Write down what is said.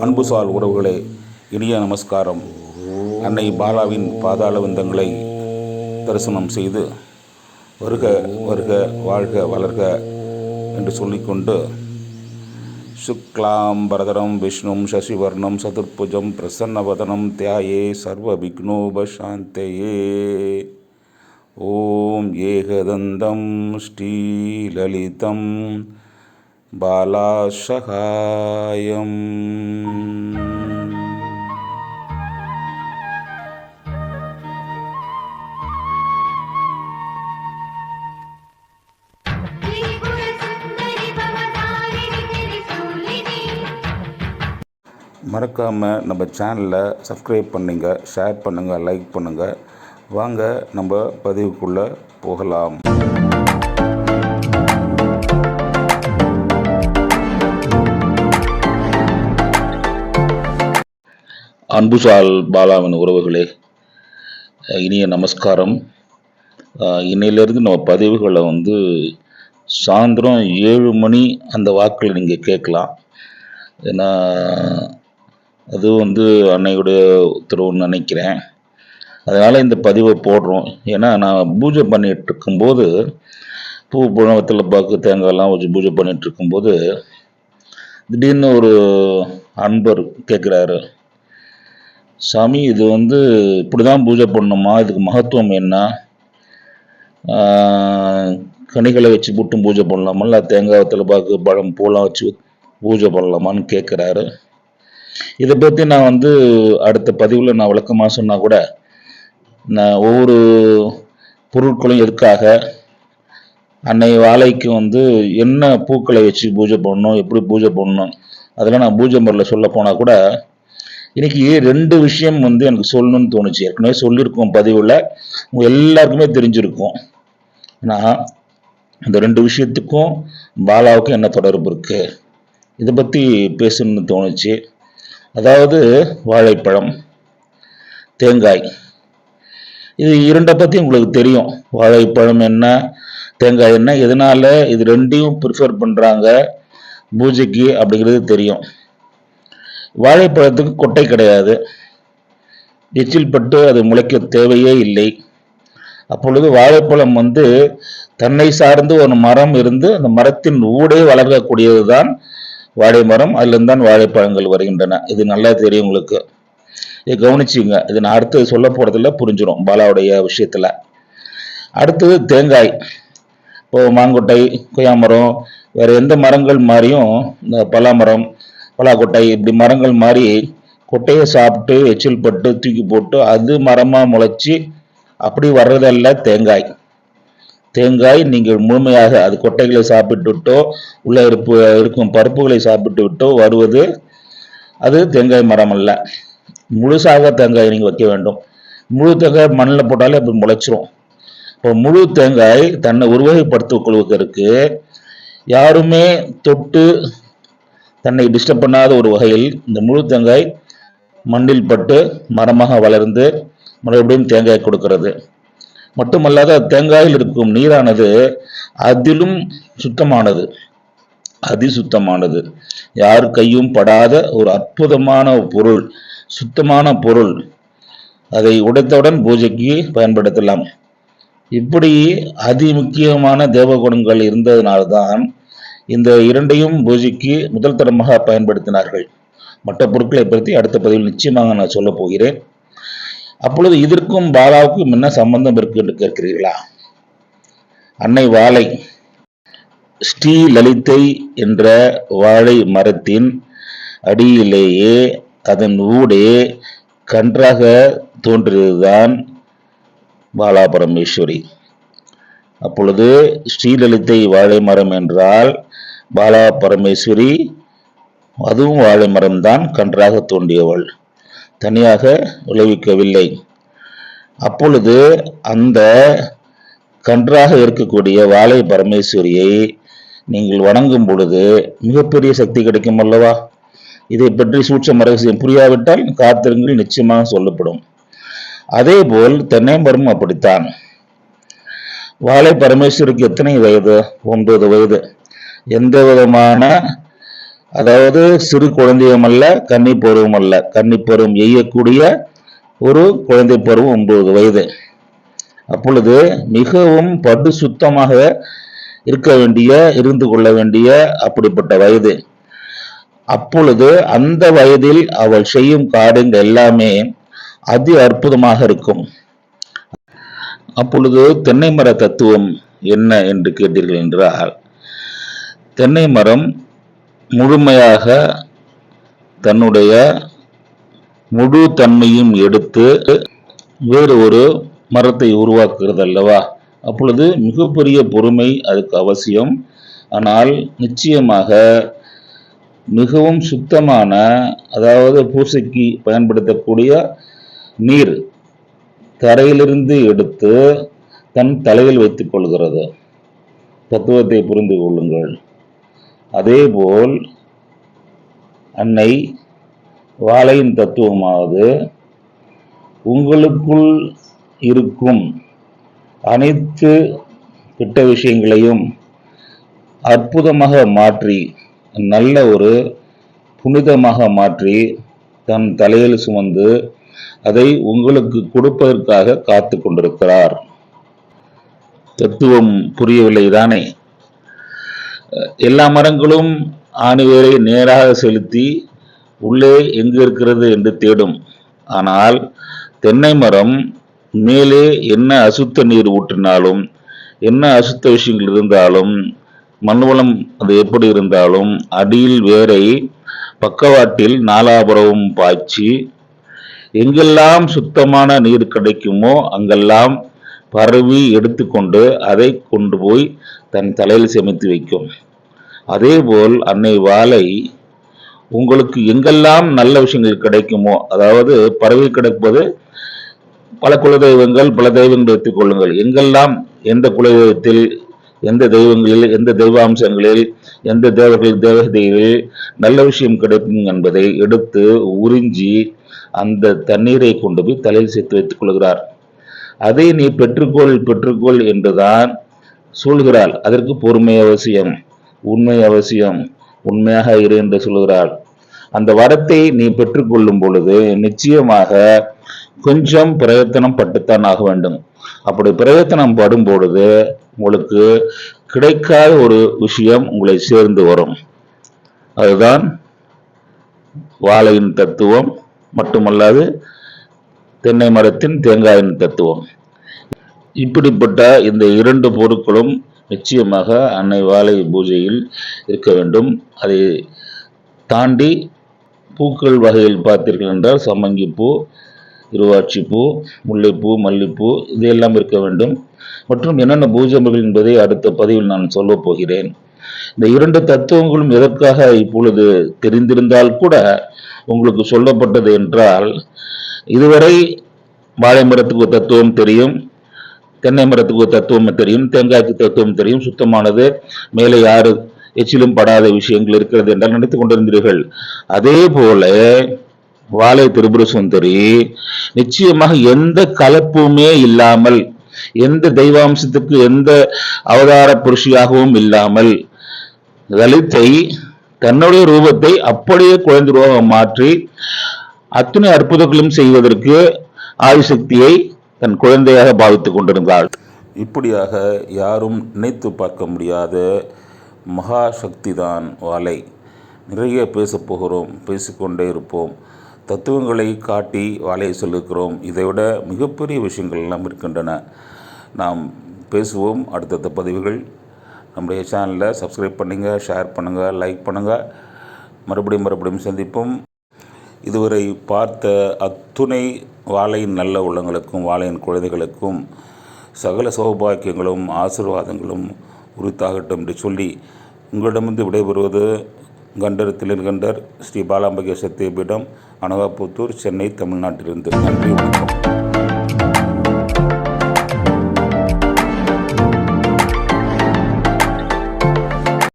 அன்புசால் உறவுகளே இனிய நமஸ்காரம். அன்னை பாலாவின் பாதாள விந்தங்களை தரிசனம் செய்து வருக வருக வாழ்க வளர்க என்று சொல்லிக்கொண்டு சுக்லாம் பரதரம் விஷ்ணும் சசிவர்ணம் சதுர்புஜம் பிரசன்னவதனம் தியாயே சர்வ விக்னோபசாந்தயே ஓம் ஏகதந்தம் ஸ்ரீலலிதம் பாலாசகாயம் त्रिपुरसुन्दरि भवतारिणि त्रिशूलिनि மறக்காமல் நம்ம சேனலை சப்ஸ்கிரைப் பண்ணுங்க ஷேர் பண்ணுங்கள் லைக் பண்ணுங்கள் வாங்க நம்ம பதிவுக்குள்ளே போகலாம். அன்புசால் பாலாவின் உறவுகளே இனிய நமஸ்காரம். இன்னையிலிருந்து நம்ம பதிவுகளை வந்து சாயந்தரம் ஏழு மணி அந்த வாக்கில் நீங்கள் கேட்கலாம். ஏன்னா அது வந்து அன்னையுடைய உத்தரவுன்னு நினைக்கிறேன். அதனால் இந்த பதிவை போடுறோம். ஏன்னா நான் பூஜை பண்ணிகிட்டு இருக்கும்போது பூ புழவத்தில் பாக்கு தேங்காய்லாம் வச்சு பூஜை பண்ணிகிட்டு இருக்கும்போது திடீர்னு ஒரு அன்பர் கேட்குறாரு சாமி இது வந்து இப்படி தான் பூஜை பண்ணணுமா? இதுக்கு மகத்துவம் என்ன? கனிகளை வச்சு புட்டும் பூஜை பண்ணலாமா? இல்லை தேங்காய் வெத்தலை பழம் பூலாம் வச்சு பூஜை பண்ணலாமான்னு கேட்குறாரு இதை பற்றி நான் வந்து அடுத்த பதிவில் நான் விளக்கமாக சொன்னால் கூட ஒவ்வொரு பொருட்களும் எதுக்காக? அன்னை வாழைக்கு வந்து என்ன பூக்களை வச்சு பூஜை பண்ணணும் எப்படி பூஜை பண்ணணும்? அதெல்லாம் நான் பூஜை முறையில் சொல்ல போனால் கூட இன்னைக்கு ரெண்டு விஷயம் வந்து எனக்கு சொல்லணும்னு தோணுச்சு. ஏற்கனவே சொல்லியிருக்கோம் பதிவில். உங்கள் எல்லாருக்குமே தெரிஞ்சிருக்கும். ஆனால் இந்த ரெண்டு விஷயத்துக்கும் பாலாவுக்கும் என்ன தொடர்பு இருக்குது இதை பற்றி பேசணும்னு தோணுச்சு. அதாவது வாழைப்பழம் தேங்காய். இது இரண்டை பற்றி உங்களுக்கு தெரியும். வாழைப்பழம் என்ன தேங்காய் என்ன இதனால் இது ரெண்டையும் ப்ரிஃபர் பண்ணுறாங்க பூஜைக்கு அப்படிங்கிறது தெரியும். வாழைப்பழத்துக்கு கொட்டை கிடையாது. எச்சில் பட்டு அது முளைக்க தேவையே இல்லை. அப்பொழுது வாழைப்பழம் வந்து தன்னை சார்ந்து ஒரு மரம் இருந்து அந்த மரத்தின் ஊடே வளர்க்கக்கூடியது தான் வாழை மரம். அதுலேருந்து தான் வாழைப்பழங்கள் வருகின்றன. இது நல்லா தெரியும் உங்களுக்கு. இதை கவனிச்சுங்க இது நான் அடுத்து சொல்ல போறதுல புரிஞ்சிடும் பாலாவுடைய விஷயத்துல. அடுத்தது தேங்காய். இப்போ மாங்கொட்டை கொய்யாமரம் வேற எந்த மரங்கள் மாதிரியும் இந்த பலாமரம் பலாக்கொட்டை இப்படி மரங்கள் மாதிரி கொட்டையை சாப்பிட்டு எச்சில் பட்டு தூக்கி போட்டு அது மரமா முளைச்சி அப்படி வர்றதல்ல தேங்காய். தேங்காய் நீங்கள் முழுமையாக அது கொட்டைகளை சாப்பிட்டு விட்டோ உள்ள இருப்பு இருக்கும் பருப்புகளை சாப்பிட்டு விட்டோ வருவது அது தேங்காய் மரம் அல்ல முழுசாக தேங்காய் நீங்கள் வைக்க வேண்டும். முழு தேங்காய் மண்ணில் போட்டாலே அப்படி முளைச்சிரும். இப்போ முழு தேங்காய் தன்னை உருவகைப்படுத்திக் கொள்வதற்கு யாருமே தொட்டு தன்னை டிஸ்டர்ப் பண்ணாத ஒரு வகையில் இந்த முழு தேங்காய் மண்ணில் பட்டு மரமாக வளர்ந்து மறுபடியும் தேங்காய் கொடுக்கிறது. மட்டுமல்லாத தேங்காயில் இருக்கும் நீரானது அதிலும் சுத்தமானது. அதிசுத்தமானது. யார் கையும் படாத ஒரு அற்புதமான பொருள். சுத்தமான பொருள். அதை உடைத்தவுடன் பூஜைக்கு பயன்படுத்தலாம். இப்படி அதி முக்கியமான தேவகுணங்கள் இருந்ததினால்தான் இந்த இரண்டையும் பூஜைக்கு முதல் தரமாக பயன்படுத்தினார்கள். மற்ற பொருட்களை பற்றி அடுத்த பதிவில் நிச்சயமாக நான் சொல்ல போகிறேன். அப்பொழுது இதற்கும் பாலாவுக்கும் என்ன சம்பந்தம் இருக்கு என்று கேட்கிறீர்களா? அன்னை வாழை ஸ்ரீ லலிதை என்ற வாழை மரத்தின் அடியிலேயே அதன் ஊடே கன்றாக தோன்றியதுதான் பாலா பரமேஸ்வரி அப்பொழுது ஸ்ரீலலிதை வாழை மரம் என்றால் பாலா பரமேஸ்வரி அதுவும் வாழை மரம்தான் கன்றாக தோன்றியவள். தனியாக விளைவிக்கவில்லை. அப்பொழுது அந்த கன்றாக இருக்கக்கூடிய வாழை பரமேஸ்வரியை நீங்கள் வணங்கும் பொழுது மிகப்பெரிய சக்தி கிடைக்கும் அல்லவா இதை பற்றி சூட்சம் ரகசியம். புரியாவிட்டால் காத்திருங்கள் நிச்சயமாக சொல்லப்படும். அதே போல் தென்னைமரம் அப்படித்தான். வாழை பரமேஸ்வருக்கு எத்தனை வயது? ஒன்பது வயது. எந்த விதமான அதாவது சிறு குழந்தையும் அல்ல கன்னி பருவம் அல்ல. கன்னி பருவம் எய்யக்கூடிய ஒரு குழந்தை பருவம் ஒன்பது வயது. அப்பொழுது மிகவும் படு சுத்தமாக இருக்க வேண்டிய இருந்து கொள்ள வேண்டிய அப்படிப்பட்ட வயது. அப்பொழுது அந்த வயதில் அவள் செய்யும் காரியங்கள் எல்லாமே அதி அற்புதமாக இருக்கும். அப்பொழுது தென்னை மர தத்துவம் என்ன என்று கேட்டீர்கள் என்றால் தென்னை மரம் முழுமையாக தன்னுடைய முழு தன்மையும் எடுத்து வேறு ஒரு மரத்தை உருவாக்குகிறது அல்லவா? அப்பொழுது மிகப்பெரிய பொறுமை அதுக்கு அவசியம். ஆனால் நிச்சயமாக மிகவும் சுத்தமான அதாவது பூசைக்கு பயன்படுத்தக்கூடிய நீர் தரையிலிருந்து எடுத்து தன் தலையில் வைத்துக் கொள்கிறது. தத்துவத்தை புரிந்து கொள்ளுங்கள். அதேபோல் அன்னை வாழையின் தத்துவமாவது உங்களுக்குள் இருக்கும் அனைத்து கிட்ட விஷயங்களையும் அற்புதமாக மாற்றி நல்ல ஒரு புனிதமாக மாற்றி தன் தலையில் சுமந்து அதை உங்களுக்கு கொடுப்பதற்காக காத்து கொண்டிருக்கிறார். தத்துவம் புரியவில்லை தானே? எல்லா மரங்களும் ஆணிவேரை நேராக செலுத்தி உள்ளே எங்கு இருக்கிறது என்று தேடும். ஆனால் தென்னை மரம் மேலே என்ன அசுத்த நீர் ஊற்றினாலும் என்ன அசுத்த விஷயங்கள் இருந்தாலும் மண்வளம் அது எப்படி இருந்தாலும் அடியில் வேரை பக்கவாட்டில் நாலாபுரமும் பாய்ச்சி எங்கெல்லாம் சுத்தமான நீர் கிடைக்குமோ அங்கெல்லாம் பரவி எடுத்துக்கொண்டு அதை கொண்டு போய் தன் தலையில் சேமித்து வைக்கும். அதேபோல் அன்னை வாழை உங்களுக்கு எங்கெல்லாம் நல்ல விஷயங்கள் கிடைக்குமோ அதாவது பரவி கிடைப்பது பல குலதெய்வங்கள் பல தெய்வங்கள் வைத்துக் கொள்ளுங்கள் எங்கெல்லாம் எந்த குலதெய்வத்தில் எந்த தெய்வங்களில் எந்த தெய்வாம்சங்களில் எந்த தேவர்கள் தேவதைகளில் நல்ல விஷயம் கிடைக்கும் என்பதை எடுத்து உறிஞ்சி அந்த தண்ணீரை கொண்டு போய் தலையில் சேர்த்து வைத்துக் கொள்கிறார். அதை நீ பெற்றுக்கொள் பெற்றுக்கொள் என்றுதான் சொல்கிறாள். அதற்கு பொறுமை அவசியம் உண்மை அவசியம் உண்மையாக இரு என்று சொல்கிறாள். அந்த வரத்தை நீ பெற்றுக்கொள்ளும் பொழுது நிச்சயமாக கொஞ்சம் பிரயத்தனம் பட்டுத்தான் ஆக வேண்டும். அப்படி பிரயத்தனம் படும் பொழுது உங்களுக்கு கிடைக்காத ஒரு விஷயம் உங்களை சேர்ந்து வரும். அதுதான் வாழையின் தத்துவம். மட்டுமல்லாது தென்னை மரத்தின் தேங்காயின் தத்துவம். இப்படிப்பட்ட இந்த இரண்டு பொருட்களும் நிச்சயமாக அன்னை வாழை பூஜையில் இருக்க வேண்டும். அதை தாண்டி பூக்கள் வகையில் பார்த்தீர்கள் என்றால் சம்மங்கி பூ இருவாட்சி பூ முல்லைப்பூ மல்லிப்பூ எல்லாம் இருக்க வேண்டும். மற்றும் என்னென்ன பூஜை முறைகள் என்பதை அடுத்த பதிவில் நான் சொல்லப் போகிறேன். இந்த இரண்டு தத்துவங்களும் எதற்காக இப்பொழுது தெரிந்திருந்தால் கூட உங்களுக்கு சொல்லப்பட்டது என்றால் இதுவரை வாழை மரத்துக்கு ஒரு தத்துவம் தெரியும் தென்னை மரத்துக்கு ஒரு தத்துவம் தெரியும் தேங்காய்க்கு தத்துவம் தெரியும் சுத்தமானது மேலே யாரு எச்சிலும் படாத விஷயங்கள் இருக்கிறது என்றால் நினைத்துக் கொண்டிருந்தீர்கள். அதே போல வாழை திரிபுர சுந்தரி நிச்சயமாக எந்த கலப்புமே இல்லாமல் எந்த தெய்வாம்சத்துக்கு எந்த அவதார புருஷியாகவும் இல்லாமல் லலித்தை தன்னுடைய ரூபத்தை அப்படியே குழந்தை ரூபம் மாற்றி அத்தனை அற்புதங்களும் செய்வதற்கு ஆதிசக்தியை தன் குழந்தையாக பாவித்துக் கொண்டிருந்தாள். இப்படியாக யாரும் நினைத்து பார்க்க முடியாத மகாசக்தி தான் வாலை நிறைய பேசப்போகிறோம் பேசிக்கொண்டே இருப்போம். தத்துவங்களை காட்டி வாழையை சொல்லிருக்கிறோம். இதைவிட மிகப்பெரிய விஷயங்கள் எல்லாம் இருக்கின்றன. நாம் பேசுவோம் அடுத்தடுத்த பதிவுகள். நம்முடைய சேனலில் சப்ஸ்கிரைப் பண்ணுங்கள் ஷேர் பண்ணுங்கள் லைக் பண்ணுங்கள் மறுபடியும் மறுபடியும் சந்திப்போம். இதுவரை பார்த்த அத்துணை வாழையின் நல்ல உள்ளங்களுக்கும் வாழையின் குழந்தைகளுக்கும் சகல சௌபாக்கியங்களும் ஆசீர்வாதங்களும் உரித்தாகட்டும் என்று சொல்லி உங்களிடமிருந்து விடைபெறுவது கண்டர் திலிர்கண்டர் ஸ்ரீ பாலாம்பகேஸ்வர் தேபிடம். அனகாபுத்தூர் சென்னை தமிழ்நாட்டிலிருந்து நன்றி வணக்கம்.